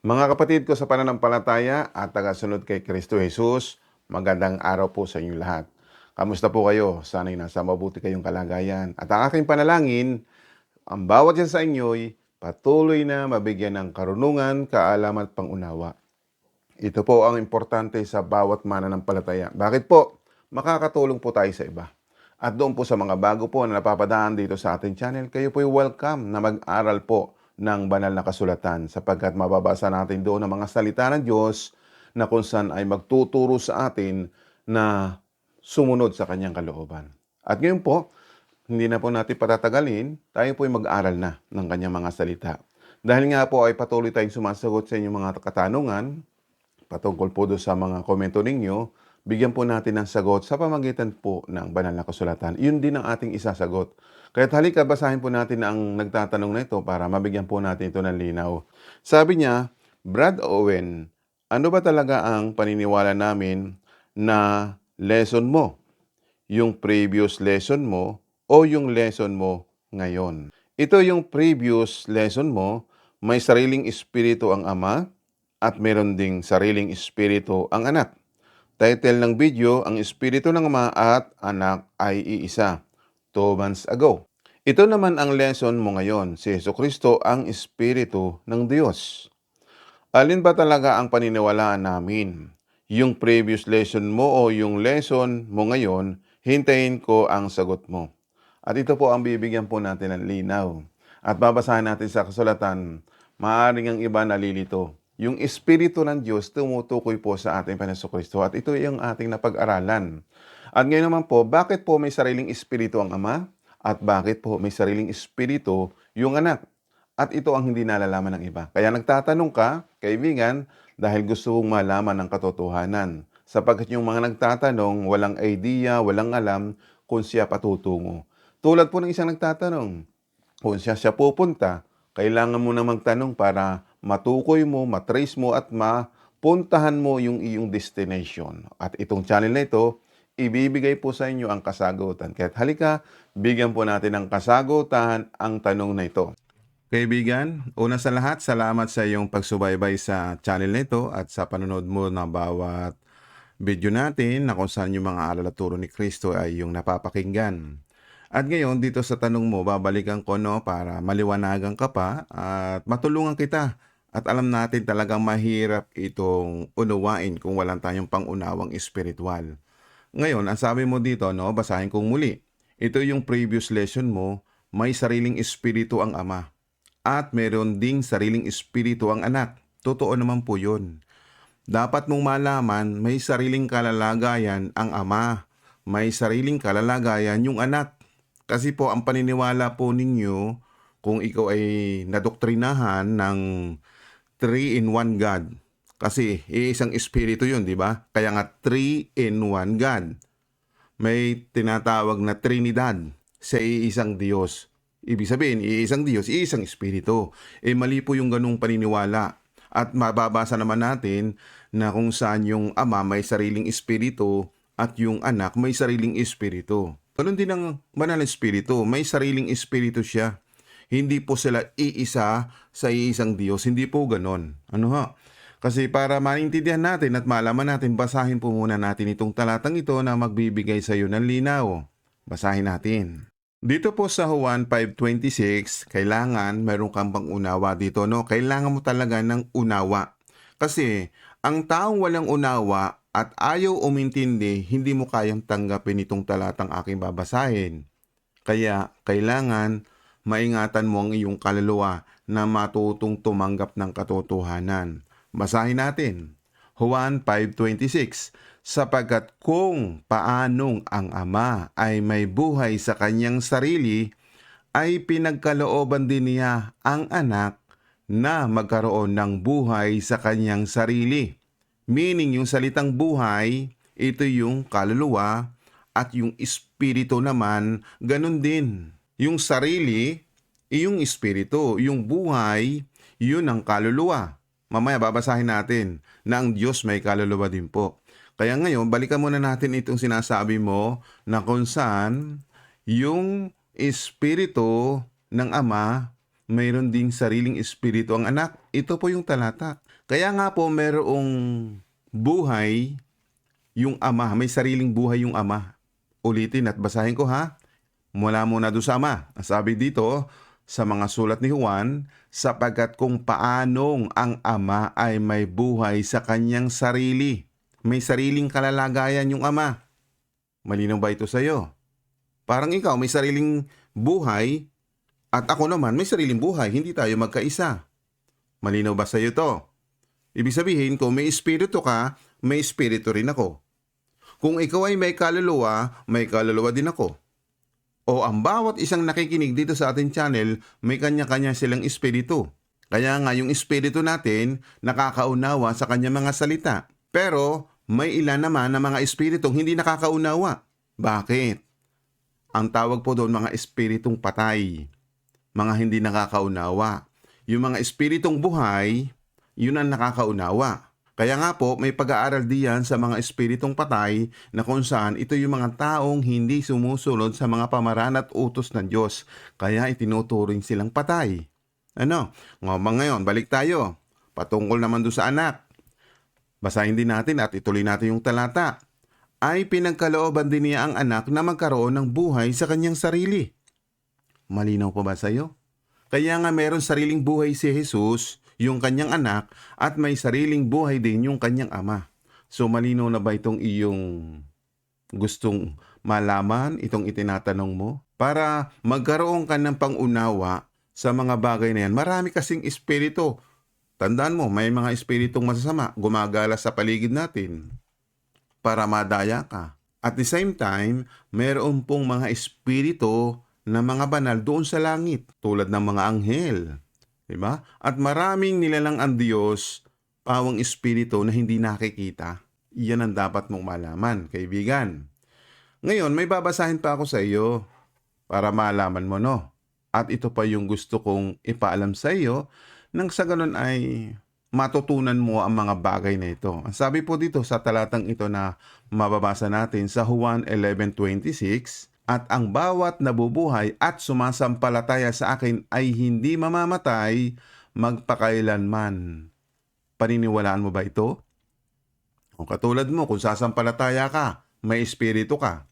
Mga kapatid ko sa pananampalataya at tagasunod kay Kristo Jesus, magandang araw po sa inyong lahat. Kamusta po kayo? Sana'y nasa mabuti kayong kalagayan. At ang aking panalangin, ang bawat isa sa inyo'y patuloy na mabigyan ng karunungan, kaalaman at pangunawa. Ito po ang importante sa bawat mananampalataya. Bakit po? Makakatulong po tayo sa iba. At doon po sa mga bago po na napapadaan dito sa ating channel, kayo po welcome na mag-aral po ng banal na kasulatan sapagkat mababasa natin doon ang mga salita ng Diyos na kung saan ay magtuturo sa atin na sumunod sa kanyang kalooban. At ngayon po, hindi na po natin patatagalin, tayo po ay mag-aral na ng kanyang mga salita. Dahil nga po ay patuloy tayong sumasagot sa inyong mga katanungan, patungkol po doon sa mga komento ninyo, bigyan po natin ng sagot sa pamagitan po ng banal na kasulatan. Yun din ang ating isasagot. Kaya halika, basahin po natin ang nagtatanong na ito para mabigyan po natin ito ng linaw. Sabi niya, Brad Owen, ano ba talaga ang paniniwala namin na lesson mo? Yung previous lesson mo o yung lesson mo ngayon? Ito yung previous lesson mo, may sariling espiritu ang ama at meron ding sariling espiritu ang anak. Title ng video, ang espiritu ng ama at anak ay iisa. Two months ago. Ito naman ang lesson mo ngayon. Si Yeso Kristo ang espiritu ng Diyos. Alin ba talaga ang paniniwalaan namin? Yung previous lesson mo o yung lesson mo ngayon, hintayin ko ang sagot mo. At ito po ang bibigyan po natin ng linaw. At babasahin natin sa kasulatan, maaaring ang iba nalilito. Yung Espiritu ng Diyos tumutukoy po sa ating Panginoon Kristo at ito yung ating napag-aralan. At ngayon naman po, bakit po may sariling Espiritu ang Ama? At bakit po may sariling Espiritu yung anak? At ito ang hindi nalalaman ng iba. Kaya nagtatanong ka, kaibigan, dahil gusto mong malaman ng katotohanan. Sapagkat yung mga nagtatanong, walang idea, walang alam kung siya patutungo. Tulad po ng isang nagtatanong, kung siya siya pupunta, kailangan mo na magtanong para matukoy mo, matrace mo at mapuntahan mo yung iyong destination. At itong channel na ito, ibibigay po sa inyo ang kasagutan. Kaya halika, bigyan po natin ng kasagutan ang tanong na ito. Kaibigan, una sa lahat, salamat sa iyong pagsubaybay sa channel na ito at sa panonood mo ng bawat video natin na kung saan yung mga alala turo ni Kristo ay yung napapakinggan. At ngayon, dito sa tanong mo, babalikan ko no para maliwanagan ka pa at matulungan kita. At alam natin talagang mahirap itong unawain kung walang tayong pangunawang espiritual. Ngayon, ang sabi mo dito, no, basahin kong muli. Ito yung previous lesson mo, may sariling espiritu ang ama. At meron ding sariling espiritu ang anak. Totoo naman po yun. Dapat mong malaman, may sariling kalalagayan ang ama. May sariling kalalagayan yung anak. Kasi po, ang paniniwala po ninyo, kung ikaw ay nadoktrinahan ng 3-in-1 God. Kasi iisang espiritu yun, di ba? Kaya nga 3-in-1 God. May tinatawag na Trinidad sa iisang Diyos. Ibig sabihin, iisang Diyos, iisang espiritu. Eh mali po yung ganung paniniwala. At mababasa naman natin na kung saan yung ama may sariling espiritu at yung anak may sariling espiritu. Ganun din ang banal na espiritu. May sariling espiritu siya. Hindi po sila iisa sa iisang Diyos. Hindi po ganon. Ano ha? Kasi para maintindihan natin at malaman natin, basahin po muna natin itong talatang ito na magbibigay sa iyo ng linaw. Basahin natin. Dito po sa Juan 5.26, kailangan meron kang bang unawa dito, no? Kailangan mo talaga ng unawa. Kasi ang taong walang unawa at ayaw umintindi, hindi mo kayang tanggapin itong talatang aking babasahin. Kaya kailangan maingatan mo ang iyong kaluluwa na matutong tumanggap ng katotohanan. Basahin natin. Juan 5.26 Sapagkat kung paanong ang ama ay may buhay sa kanyang sarili, ay pinagkalooban din niya ang anak na magkaroon ng buhay sa kanyang sarili. Meaning yung salitang buhay, ito yung kaluluwa at yung espiritu naman, ganun din. Yung sarili, yung espiritu. Yung buhay, yun ang kaluluwa. Mamaya babasahin natin na ang Diyos may kaluluwa din po. Kaya ngayon, balikan muna natin itong sinasabi mo na kung saan yung espiritu ng Ama, mayroon ding sariling espiritu ang anak. Ito po yung talata. Kaya nga po merong buhay yung ama. May sariling buhay yung ama. Ulitin at basahin ko ha. Mula muna doon sa ama. Sabi dito sa mga sulat ni Juan, sapagkat kung paanong ang ama ay may buhay sa kanyang sarili. May sariling kalalagayan yung ama. Malinaw ba ito sa'yo? Parang ikaw may sariling buhay at ako naman may sariling buhay. Hindi tayo magkaisa. Malinaw ba sa'yo to? Ibig sabihin, kung may espiritu ka, may espiritu rin ako. Kung ikaw ay may kaluluwa, may kaluluwa din ako. O ang bawat isang nakikinig dito sa ating channel, may kanya-kanya silang espiritu. Kaya nga yung espiritu natin nakakaunawa sa kanya mga salita. Pero may ilan naman na mga espiritong hindi nakakaunawa. Bakit? Ang tawag po doon mga espiritong patay. Mga hindi nakakaunawa. Yung mga espiritong buhay, yun ang nakakaunawa. Kaya nga po, may pag-aaral diyan sa mga espiritong patay na kung saan ito yung mga taong hindi sumusunod sa mga pamaraan at utos ng Diyos. Kaya itinuturing silang patay. Ano? Ngomong ngayon, balik tayo. Patungkol naman doon sa anak. Basahin din natin at ituloy natin yung talata. Ay pinagkalooban din niya ang anak na magkaroon ng buhay sa kanyang sarili. Malinaw pa ba sa'yo? Kaya nga meron sariling buhay si Jesus, yung kanyang anak, at may sariling buhay din yung kanyang ama. So malinaw na ba itong iyong gustong malaman, itong itinatanong mo? Para magkaroon ka ng pangunawa sa mga bagay na yan. Marami kasing espiritu. Tandaan mo, may mga espiritong masasama gumagala sa paligid natin para madaya ka. At the same time, meron pong mga espiritu na mga banal doon sa langit, tulad ng mga anghel. Diba? At maraming nilalang ang Diyos, pawang espiritu na hindi nakikita. Iyan ang dapat mong malaman, kaibigan. Ngayon, may babasahin pa ako sa iyo para malaman mo, no? At ito pa yung gusto kong ipaalam sa iyo nang sa ganun ay matutunan mo ang mga bagay na ito. Ang sabi po dito sa talatang ito na mababasa natin sa Juan 11.26, At ang bawat nabubuhay at sumasampalataya sa akin ay hindi mamamatay magpakailanman. Paniniwalaan mo ba ito? O katulad mo, kung sasampalataya ka, may espiritu ka.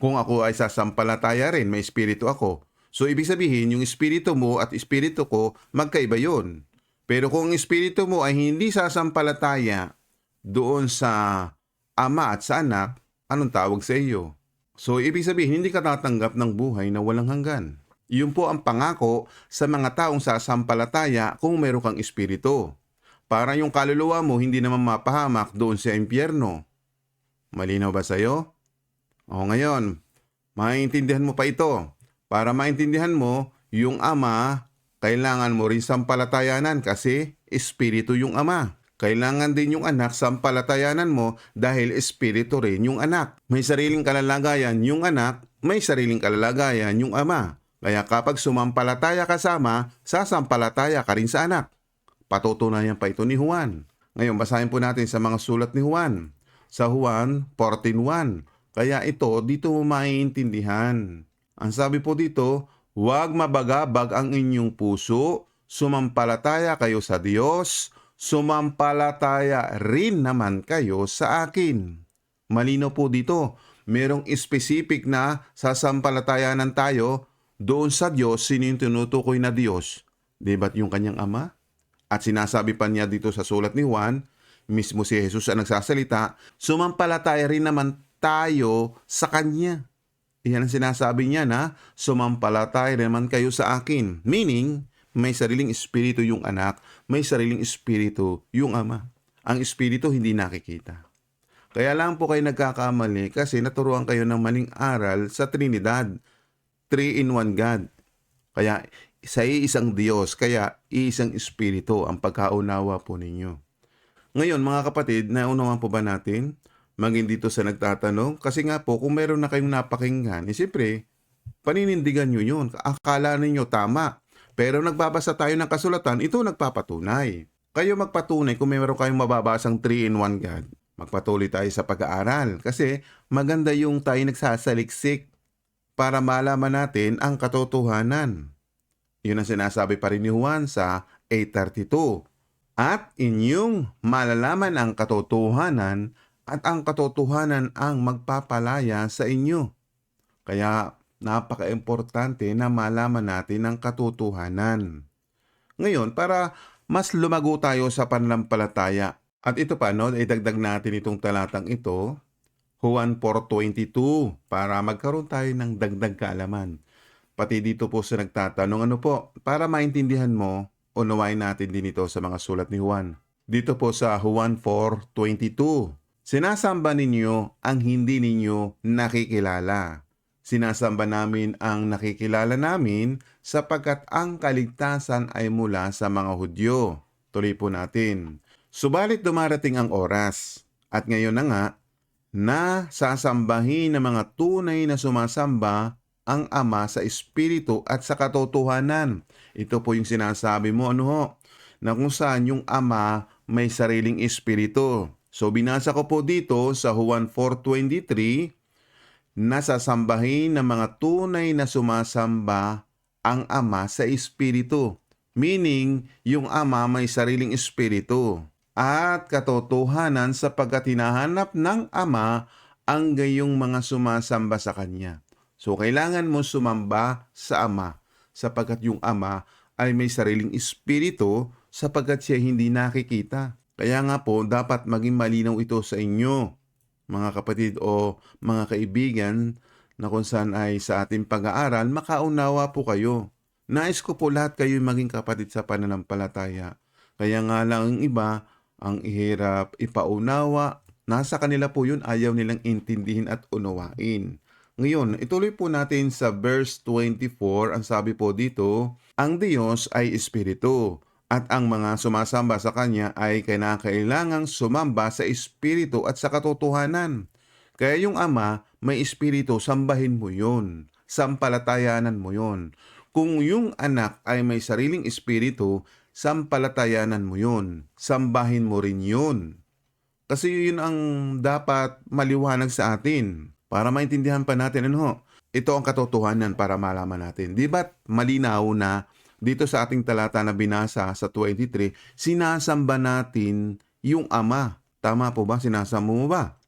Kung ako ay sasampalataya rin, may espiritu ako. So ibig sabihin, yung espiritu mo at espiritu ko, magkaiba yon. Pero kung ang espiritu mo ay hindi sasampalataya doon sa ama at sa anak, anong tawag sa iyo? So, ibig sabihin, hindi ka tatanggap ng buhay na walang hanggan. Yun po ang pangako sa mga taong sasampalataya kung meron kang espiritu. Para yung kaluluwa mo hindi naman mapahamak doon sa impyerno. Malinaw ba sa'yo? O ngayon, maintindihan mo pa ito. Para maintindihan mo, yung ama, kailangan mo rin sampalatayanan kasi espiritu yung ama. Kailangan din yung anak sampalatayanan mo dahil espiritu rin yung anak. May sariling kalalagayan yung anak, may sariling kalalagayan yung ama. Kaya kapag sumampalataya kasama, sasampalataya ka rin sa anak. Patutunayan pa ito ni Juan. Ngayon, basahin po natin sa mga sulat ni Juan. Sa Juan 14.1. Kaya ito, dito mo maiintindihan. Ang sabi po dito, huwag mabagabag ang inyong puso, sumampalataya kayo sa Diyos, sumampalataya rin naman kayo sa akin. Malino po dito, merong specific na sasampalatayanan tayo doon sa Diyos, sino yung tinutukoy na Diyos? Di ba't yung kanyang ama? At sinasabi pa niya dito sa sulat ni Juan, mismo si Jesus ang nagsasalita, sumampalataya rin naman tayo sa Kanya. Iyan ang sinasabi niya na sumampalataya naman kayo sa akin. Meaning, may sariling espiritu yung anak, may sariling espiritu yung ama. Ang espiritu hindi nakikita. Kaya lang po kayo nagkakamali kasi naturuan kayo ng maling aral sa Trinidad. Three in one God. Kaya sa iisang Diyos, kaya iisang espiritu ang pagkaunawa po ninyo. Ngayon mga kapatid, naunawan po ba natin? Maging dito sa nagtatanong, kasi nga po kung meron na kayong napakinggan, eh siyempre, paninindigan nyo yun. Akala ninyo tama. Pero nagbabasa tayo ng kasulatan, ito nagpapatunay. Kayo magpatunay kung meron kayong mababasang 3-in-1 God. Magpatuloy tayo sa pag-aaral kasi maganda yung tayo nagsasaliksik para malaman natin ang katotohanan. Yun ang sinasabi pa rin ni Juan sa 8.32 At inyong malalaman ang katotohanan at ang katotohanan ang magpapalaya sa inyo. Kaya napaka-importante na malaman natin ang katotohanan. Ngayon, para mas lumago tayo sa pananampalataya, at ito pa, no, idagdag natin itong talatang ito, Juan 4.22, para magkaroon tayo ng dagdag kaalaman. Pati dito po sa nagtatanong, ano po, para maintindihan mo, unawain natin din ito sa mga sulat ni Juan. Dito po sa Juan 4.22, Sinasamba ninyo ang hindi ninyo nakikilala. Sinasamba namin ang nakikilala namin sapagkat ang kaligtasan ay mula sa mga Hudyo. Tuloy po natin. Subalit dumarating ang oras, at ngayon na nga, na sasambahin ng mga tunay na sumasamba ang Ama sa Espiritu at sa katotohanan. Ito po yung sinasabi mo, ano ho, na kung saan yung Ama may sariling Espiritu. So binasa ko po dito sa Juan 4.23 na sasambahin ng mga tunay na sumasamba ang Ama sa Espiritu. Meaning, yung Ama may sariling Espiritu at katotohanan sapagkat hinahanap ng Ama ang gayong mga sumasamba sa Kanya. So, kailangan mo sumamba sa Ama sapagkat yung Ama ay may sariling Espiritu sapagkat siya hindi nakikita. Kaya nga po, dapat maging malinaw ito sa inyo, mga kapatid o mga kaibigan, na kung saan ay sa ating pag-aaral, makaunawa po kayo. Nais ko po lahat kayo maging kapatid sa pananampalataya. Kaya nga lang ang iba, ang ihirap, ipaunawa, nasa kanila po yun, ayaw nilang intindihin at unawain. Ngayon, ituloy po natin sa verse 24, ang sabi po dito, ang Diyos ay Espiritu, at ang mga sumasamba sa Kanya ay kinakailangang sumamba sa Espiritu at sa katotohanan. Kaya yung Ama, may Espiritu, sambahin mo yun. Sampalatayanan mo yun. Kung yung anak ay may sariling Espiritu, sampalatayanan mo yun. Sambahin mo rin yun. Kasi yun ang dapat maliwanag sa atin. Para maintindihan pa natin ano ito ang katotohanan para malaman natin. Di ba't malinaw na dito sa ating talata na binasa sa 23, sinasamba natin yung Ama. Tama po ba? Sinasamba mo ba?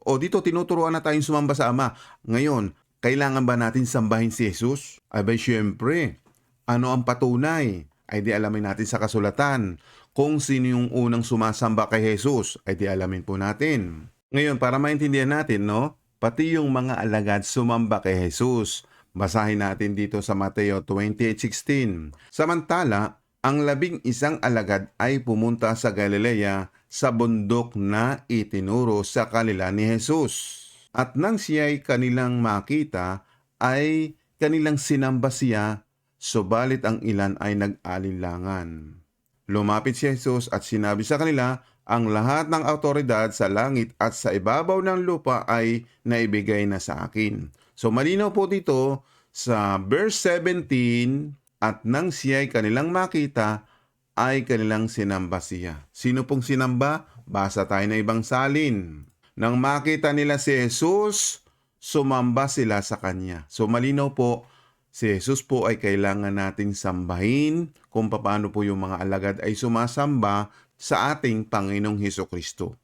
O dito tinuturuan na tayong sumamba sa Ama. Ngayon, kailangan ba natin sambahin si Jesus? Abay syempre, ano ang patunay? Ay di alamin natin sa kasulatan. Kung sino yung unang sumasamba kay Jesus, ay di alamin po natin. Ngayon, para maintindihan natin, no? Pati yung mga alagad sumamba kay Jesus. Basahin natin dito sa Mateo 28.16. Samantala, ang labing isang alagad ay pumunta sa Galilea sa bundok na itinuro sa kanila ni Jesus. At nang siya'y kanilang makita, ay kanilang sinamba siya, subalit ang ilan ay nag-alinlangan. Lumapit si Jesus at sinabi sa kanila, ang lahat ng autoridad sa langit at sa ibabaw ng lupa ay naibigay na sa akin. So malinaw po dito sa verse 17, at nang siya'y kanilang makita, ay kanilang sinamba siya. Sino pong sinamba? Basa tayo ng ibang salin. Nang makita nila si Jesus, sumamba sila sa kanya. So malinaw po, si Jesus po ay kailangan nating sambahin kung paano po yung mga alagad ay sumasamba sa ating Panginoong Heso Kristo.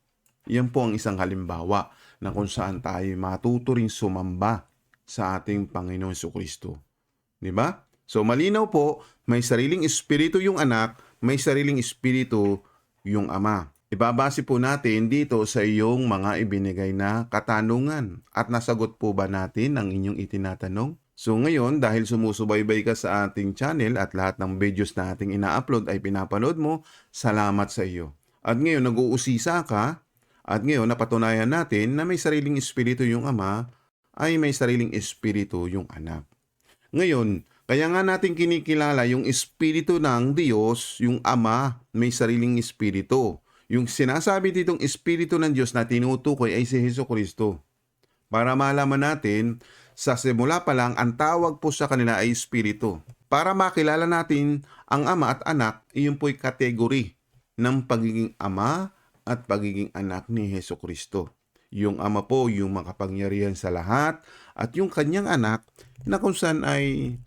Yan po ang isang halimbawa na kung saan tayo matuturing sumamba sa ating Panginoong Heso Kristo. Di ba? So malinaw po, may sariling espiritu yung anak, may sariling espiritu yung ama. Ibabase po natin dito sa iyong mga ibinigay na katanungan at nasagot po ba natin ang inyong itinatanong? So ngayon, dahil sumusubaybay ka sa ating channel at lahat ng videos na ating ina-upload ay pinapanood mo, salamat sa iyo. At ngayon, nag-uusisa ka at ngayon napatunayan natin na may sariling espiritu yung ama ay may sariling espiritu yung anak. Ngayon, kaya nga natin kinikilala yung espiritu ng Diyos, yung Ama, may sariling espiritu. Yung sinasabi ditong espiritu ng Diyos na tinutukoy ay si Heso Kristo. Para malaman natin, sa simula pa lang, ang tawag po sa kanila ay espiritu. Para makilala natin ang ama at anak, iyon po'y kategory ng pagiging ama at pagiging anak ni Heso Kristo. Yung ama po, yung makapangyarihan sa lahat, at yung kanyang anak na kung saan ay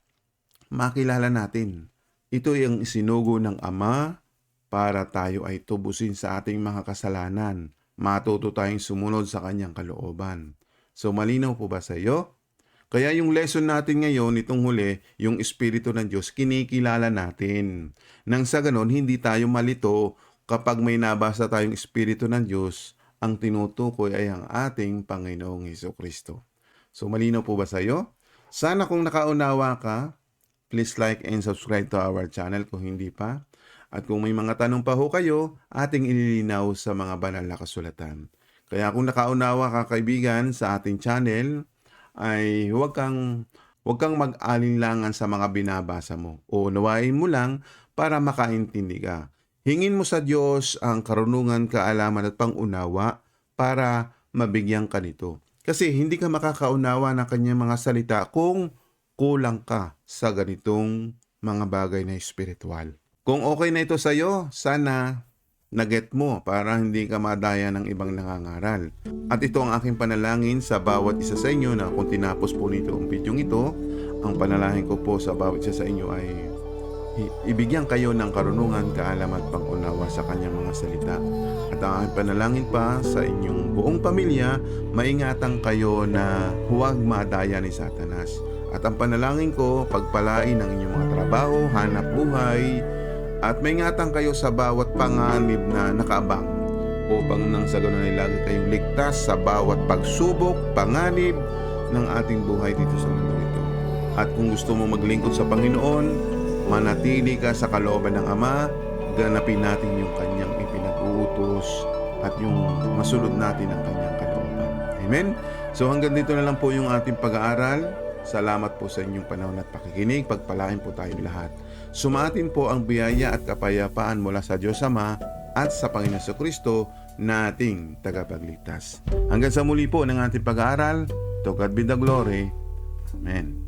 makilala natin ito ay ang isinugo ng Ama para tayo ay tubusin sa ating mga kasalanan. Matuto tayong sumunod sa kanyang kalooban. So malinaw po ba sa iyo? Kaya yung lesson natin ngayon, itong huli, yung Espiritu ng Diyos, kinikilala natin. Nang sa ganon, hindi tayo malito kapag may nabasa tayong Espiritu ng Diyos, ang tinutukoy ay ang ating Panginoong Heso Kristo. So malinaw po ba sa iyo? Sana kung nakaunawa ka, please like and subscribe to our channel kung hindi pa. At kung may mga tanong pa ho kayo, ating ililinaw sa mga banal na kasulatan. Kaya kung nakaunawa ka kaibigan sa ating channel, ay huwag kang huwag kang mag-alinlangan sa mga binabasa mo. O nawain mo lang para makaintindi ka. Hingin mo sa Diyos ang karunungan, kaalaman at pangunawa para mabigyan ka nito. Kasi hindi ka makakaunawa ng kanyang mga salita kung kulang ka sa ganitong mga bagay na espiritual. Kung okay na ito sa iyo, sana naget mo para hindi ka madaya ng ibang nangangaral. At ito ang aking panalangin sa bawat isa sa inyo na kung tinapos po nito ang video ito, ang panalangin ko po sa bawat isa sa inyo ay ibigyan kayo ng karunungan, kaalaman at pangunawa sa kanyang mga salita. At ang aking panalangin pa sa inyong buong pamilya, maingatan kayo na huwag madaya ni Satanas. At ang panalangin ko, pagpalain ang inyong mga trabaho, hanap buhay, at maingatan kayo sa bawat panganib na nakaabang upang nang sa ganun ay lagi kayong ligtas sa bawat pagsubok, panganib ng ating buhay dito sa mundo ito. At kung gusto mo maglingkod sa Panginoon, manatili ka sa kalooban ng Ama, ganapin natin yung kanyang ipinag-uutos at yung masunod natin ang kanyang kalooban. Amen? So hanggang dito na lang po yung ating pag-aaral. Salamat po sa inyong panahon at pakikinig. Pagpalain po tayong lahat. Sumatin po ang biyaya at kapayapaan mula sa Diyos Ama at sa Panginoon Kristo nating tagapagligtas. Hanggang sa muli po ng ating pag-aaral. To God be the glory. Amen.